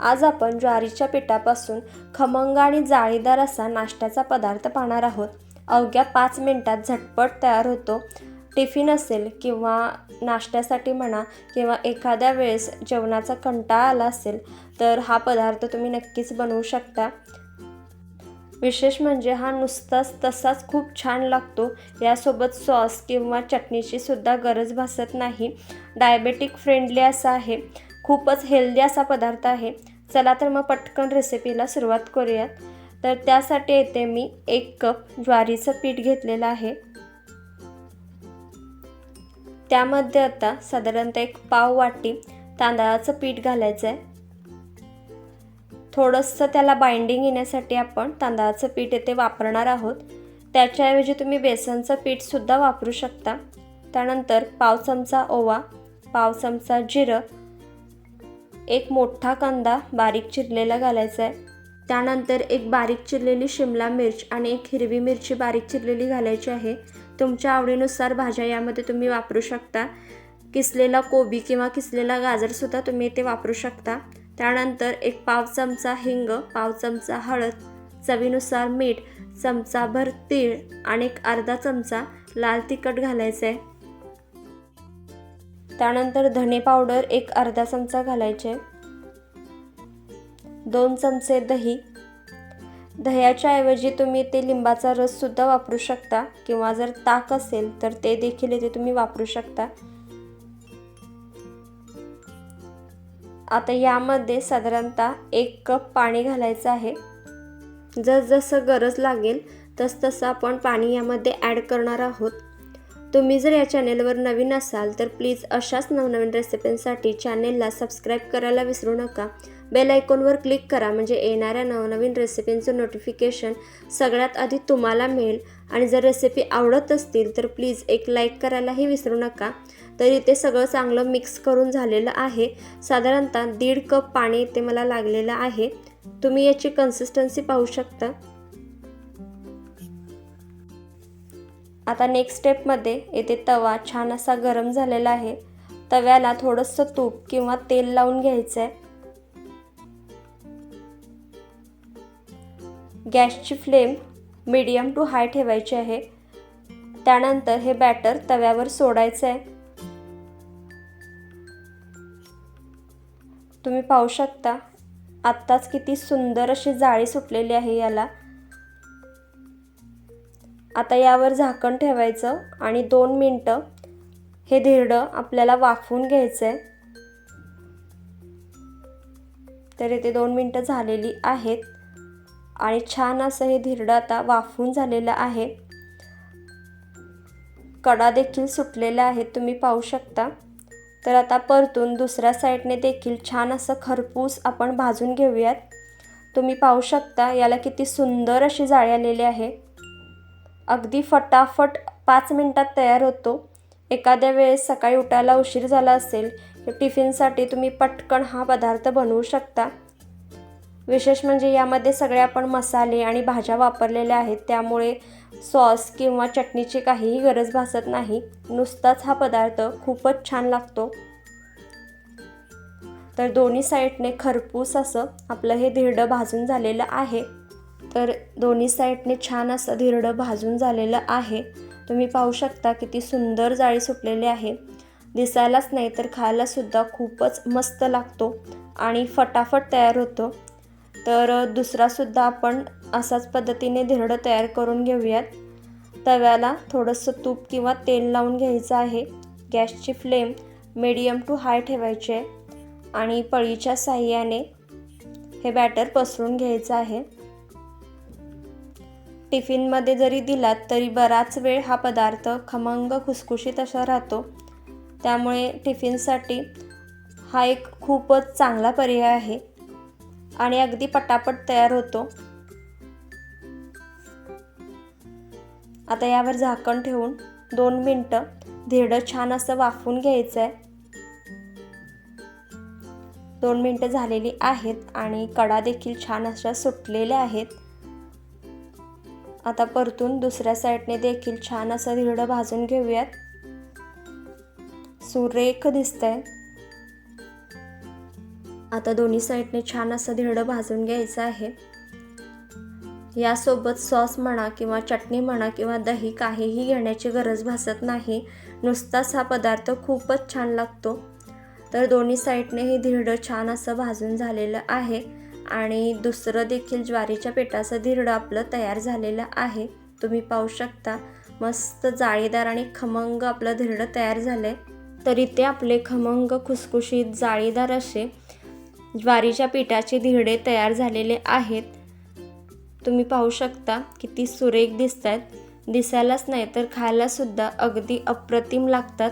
आज आपण ज्वारीच्या पिठापासून खमंग आणि जाळीदार असा नाश्त्याचा पदार्थ पाहणार आहोत. अवघ्या पाच मिनटात झटपट तयार होतो. टिफिन असेल किंवा नाश्त्यासाठी म्हणा किंवा एखाद्या वेळेस जेवणाचा कंटाळा आला असेल तर हा पदार्थ तुम्ही नक्कीच बनवू शकता. विशेष म्हणजे हा नुसताच तसाच खूप छान लागतो. यासोबत सॉस किंवा चटणीची सुद्धा गरज भासत नाही. डायबेटिक फ्रेंडली असा आहे. खूपच हेल्दी असा पदार्थ आहे. चला तर मग पटकन रेसिपीला सुरुवात करूयात. तर त्यासाठी येथे मी एक कप ज्वारीचं पीठ घेतलेलं आहे. त्यामध्ये आता साधारणतः एक पाव वाटी तांदळाचं पीठ घालायचं आहे थोडंसं त्याला बाइंडिंग येण्यासाठी आपण तांदळाचं पीठ येथे वापरणार आहोत. त्याच्याऐवजी तुम्ही बेसनचं पीठसुद्धा वापरू शकता. त्यानंतर पाव चमचा ओवा पाव चमचा जिरं एक मोठा कांदा बारीक चिरलेला घालायचा आहे. त्यानंतर एक बारीक चिरलेली शिमला मिर्च आणि एक हिरवी मिरची बारीक चिरलेली घालायची आहे. तुमच्या आवडीनुसार भाज्या यामध्ये तुम्ही वापरू शकता. किसलेला कोबी किंवा किसलेला गाजरसुद्धा तुम्ही ते वापरू शकता. त्यानंतर एक पाव चमचा हिंग पाव चमचा हळद चवीनुसार मीठ चमचाभर तीळ आणि एक अर्धा चमचा लाल तिखट घालायचं आहे. त्यानंतर धने पावडर एक अर्धा चमचा घालायचे. दोन चमचे दही. दह्याच्या ऐवजी तुम्ही ते लिंबाचा रससुद्धा वापरू शकता किंवा जर ताक असेल तर ते देखील इथे तुम्ही वापरू शकता. आता यामध्ये साधारणतः एक कप पाणी घालायचं आहे. जसजसं गरज लागेल तसतसं आपण पाणी यामध्ये ॲड करणार आहोत. तुम्ही जर या चॅनेलवर नवीन असाल तर प्लीज अशाच नवनवीन रेसिपींसाठी चॅनेलला सबस्क्राईब करायला विसरू नका. बेल आयकॉनवर क्लिक करा म्हणजे येणाऱ्या नवनवीन रेसिपींचं नोटिफिकेशन सगळ्यात आधी तुम्हाला मिळेल. आणि जर रेसिपी आवडत असतील तर प्लीज एक लाईक करायलाही विसरू नका. तर इथे सगळं चांगलं मिक्स करून झालेलं आहे. साधारणतः दीड कप पाणी इथे मला लागलेलं आहे. तुम्ही याची कन्सिस्टन्सी पाहू शकता. आता नेक्स्ट स्टेपमध्ये येथे तवा छान असा गरम झालेला आहे. तव्याला थोडंसं तूप किंवा तेल लावून घ्यायचं आहे गॅसची फ्लेम मीडियम टू हाय ठेवायची आहे. त्यानंतर हे बॅटर तव्यावर सोडायचं आहे तुम्ही पाहू शकता आत्ताच किती सुंदर अशी जाळी सुटलेली आहे याला. आता यावर झाकण ठेवायचं आणि दोन मिनटं हे धिरडं आपल्याला वाफवून घ्यायचं आहे तर इथे दोन मिनटं झालेली आहेत आणि छान असं हे धिरडं आता वाफून झालेलं आहे. कडा देखील सुटलेल्या आहेत तुम्ही पाहू शकता. तर आता परतून दुसऱ्या साईडने देखील छान असं खरपूस आपण भाजून घेऊयात. तुम्ही पाहू शकता याला किती सुंदर अशी जाळी आलेली आहे. अगदी फटाफट पाच मिनटात तयार होतो. एखाद्या वेळेस सकाळी उठायला उशीर झाला असेल टिफिनसाठी तुम्ही पटकन हा पदार्थ बनवू शकता. विशेष म्हणजे यामध्ये सगळे आपण मसाले आणि भाज्या वापरलेल्या आहेत त्यामुळे सॉस किंवा चटणीची काहीही गरज भासत नाही. नुसताच हा पदार्थ खूपच छान लागतो. तर दोन्ही साईडने खरपूस असं आपलं हे धिरडं भाजून झालेलं आहे. तर दोन्ही साईडने छान असं धिरडं भाजून झालेलं आहे. तुम्ही पाहू शकता किती सुंदर जाळी सुटलेली आहे. दिसायलाच नाही तर खायलासुद्धा खूपच मस्त लागतो आणि फटाफट तयार होतो. तर दुसरासुद्धा आपण असाच पद्धतीने धिरडं तयार करून घेऊयात. तव्याला थोडंसं तूप किंवा तेल लावून घ्यायचं आहे. गॅसची फ्लेम मिडियम टू हाय ठेवायची आहे. आणि पळीच्या साह्याने हे बॅटर पसरून घ्यायचं आहे. टिफिनमध्ये जरी दिलात तरी बराच वेळ हा पदार्थ खमंग खुसखुशीत असा राहतो. त्यामुळे टिफिनसाठी हा एक खूपच चांगला पर्याय आहे आणि अगदी पटापट तयार होतो. आता यावर झाकण ठेवून दोन मिनटं धेडं छान असं वाफून घ्यायचं आहे दोन मिनटं झालेली आहेत आणि कडा देखील छान अशा सुटलेल्या आहेत. आता परतून दुसऱ्या साईडने देखील छान असं धिरडं भाजून घेऊयात. सुरेख दिसतंय. आता दोन्ही साईडने छान असं धिरडं भाजून घ्यायचं आहे. यासोबत सॉस म्हणा किंवा चटणी म्हणा किंवा दही काहीही घेण्याची गरज भासत नाही. नुसताच हा पदार्थ खूपच छान लागतो. तर दोन्ही साईडने हे धिरडं छान असं भाजून झालेलं आहे. आणि दुसरं देखील ज्वारीच्या पिठाचं धिरडं आपलं तयार झालेलं आहे. तुम्ही पाहू शकता मस्त जाळीदार आणि खमंग आपलं धिरडं तयार झालं आहे तर इथे आपले खमंग खुसखुशीत जाळीदार असे ज्वारीच्या पिठाचे धिरडे तयार झालेले आहेत. तुम्ही पाहू शकता किती सुरेख दिसत आहेत दिसायलाच नाही तर खायलासुद्धा अगदी अप्रतिम लागतात.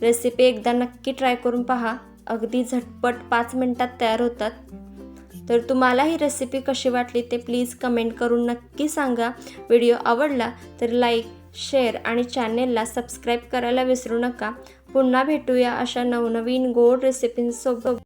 रेसिपी एकदा नक्की ट्राय करून पहा. अगदी झटपट पाच मिनटात तयार होतात. तर तुम्हाला ही रेसिपी कशी वाटली ते प्लीज कमेंट करून नक्की सांगा. व्हिडिओ आवडला तर लाईक शेअर आणि चॅनेलला सबस्क्राईब करायला विसरू नका. पुन्हा भेटूया अशा नवनवीन गोड रेसिपींसोबत